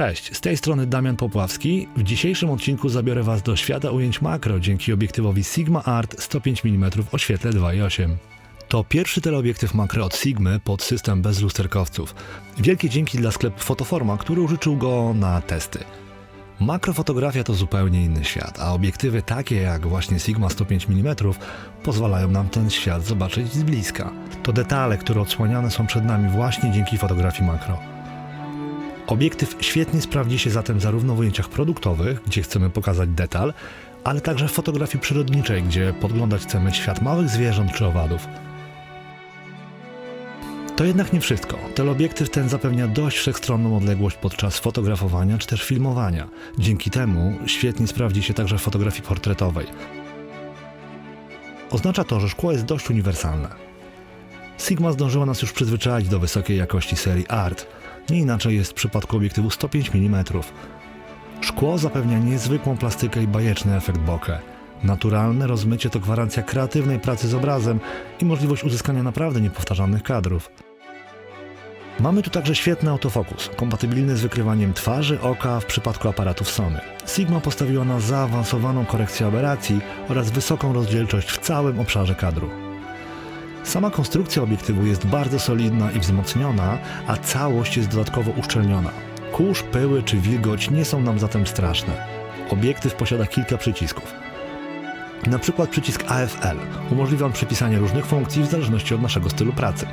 Cześć, z tej strony Damian Popławski. W dzisiejszym odcinku zabiorę Was do świata ujęć makro dzięki obiektywowi Sigma Art 105 mm o świetle 2.8. To pierwszy teleobiektyw makro od Sigmy pod system bez lusterkowców. Wielkie dzięki dla sklepu Fotoforma, który użyczył go na testy. Makrofotografia to zupełnie inny świat, a obiektywy takie jak właśnie Sigma 105 mm pozwalają nam ten świat zobaczyć z bliska. To detale, które odsłaniane są przed nami właśnie dzięki fotografii makro. Obiektyw świetnie sprawdzi się zatem zarówno w ujęciach produktowych, gdzie chcemy pokazać detal, ale także w fotografii przyrodniczej, gdzie podglądać chcemy świat małych zwierząt czy owadów. To jednak nie wszystko. Teleobiektyw ten zapewnia dość wszechstronną odległość podczas fotografowania czy też filmowania. Dzięki temu świetnie sprawdzi się także w fotografii portretowej. Oznacza to, że szkło jest dość uniwersalne. Sigma zdążyła nas już przyzwyczaić do wysokiej jakości serii Art. Nie inaczej jest w przypadku obiektywu 105 mm. Szkło zapewnia niezwykłą plastykę i bajeczny efekt bokeh. Naturalne rozmycie to gwarancja kreatywnej pracy z obrazem i możliwość uzyskania naprawdę niepowtarzalnych kadrów. Mamy tu także świetny autofokus, kompatybilny z wykrywaniem twarzy, oka w przypadku aparatów Sony. Sigma postawiła na zaawansowaną korekcję aberracji oraz wysoką rozdzielczość w całym obszarze kadru. Sama konstrukcja obiektywu jest bardzo solidna i wzmocniona, a całość jest dodatkowo uszczelniona. Kurz, pyły czy wilgoć nie są nam zatem straszne. Obiektyw posiada kilka przycisków. Na przykład przycisk AFL umożliwia on przypisanie różnych funkcji w zależności od naszego stylu pracy.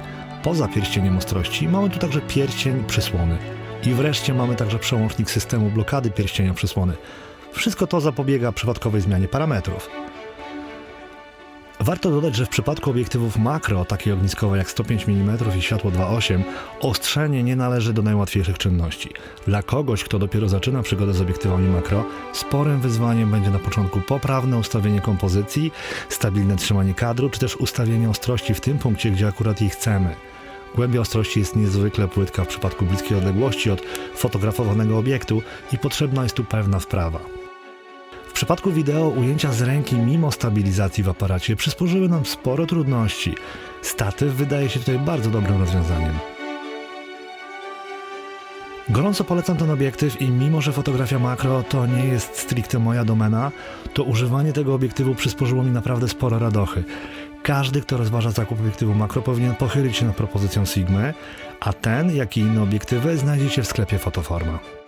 Poza pierścieniem ostrości mamy tu także pierścień przysłony. I wreszcie mamy także przełącznik systemu blokady pierścienia przysłony. Wszystko to zapobiega przypadkowej zmianie parametrów. Warto dodać, że w przypadku obiektywów makro, takie ogniskowe jak 105 mm i światło 2.8, ostrzenie nie należy do najłatwiejszych czynności. Dla kogoś, kto dopiero zaczyna przygodę z obiektywami makro, sporym wyzwaniem będzie na początku poprawne ustawienie kompozycji, stabilne trzymanie kadru, czy też ustawienie ostrości w tym punkcie, gdzie akurat jej chcemy. Głębia ostrości jest niezwykle płytka w przypadku bliskiej odległości od fotografowanego obiektu i potrzebna jest tu pewna wprawa. W przypadku wideo ujęcia z ręki mimo stabilizacji w aparacie przysporzyły nam sporo trudności. Statyw wydaje się tutaj bardzo dobrym rozwiązaniem. Gorąco polecam ten obiektyw i mimo, że fotografia makro to nie jest stricte moja domena, to używanie tego obiektywu przysporzyło mi naprawdę sporo radochy. Każdy, kto rozważa zakup obiektywu makro powinien pochylić się nad propozycją Sigmy, a ten, jak i inne obiektywy znajdziecie w sklepie Fotoforma.